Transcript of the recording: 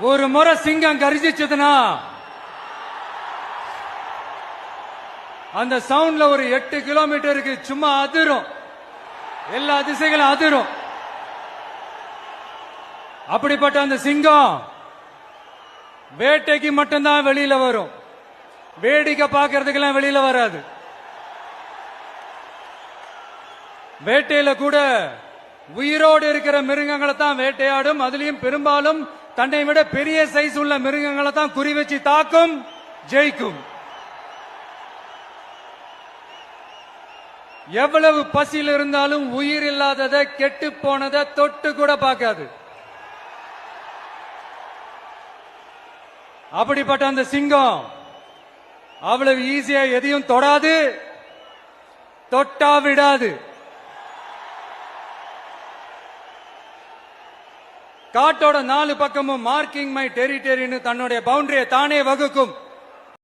ஒரு முறை சிங்கம் கரிசிச்சதுன்னா அந்த சவுண்ட்ல ஒரு எட்டு கிலோமீட்டருக்கு சும்மா அதிரும். எல்லா திசைகளும் அதிரும். அப்படிப்பட்ட அந்த சிங்கம் வேட்டைக்கு மட்டும்தான் வெளியில வரும். வேடிக்கை பார்க்கறதுக்கெல்லாம் வெளியில வராது. வேட்டையில கூட உயிரோடு இருக்கிற மிருகங்களை தான் வேட்டையாடும். அதுலயும் பெரும்பாலும் தன்னை விட பெரிய சைஸ் உள்ள மிருகங்களை தான் குறி வச்சு தாக்கும் ஜெயிக்கும். எவ்வளவு பசியில் இருந்தாலும் உயிர் இல்லாததை கெட்டு போனதை தொட்டு கூட பார்க்காது. அப்படிப்பட்ட அந்த சிங்கம் அவ்வளவு ஈஸியா எதையும் தொடாது தொட்டா விடாது. காட்டோட நாலு பக்கமும் மார்க்கிங் மை டெரிட்டரின்னு தன்னுடைய பவுண்டரியை தானே வகுக்கும்.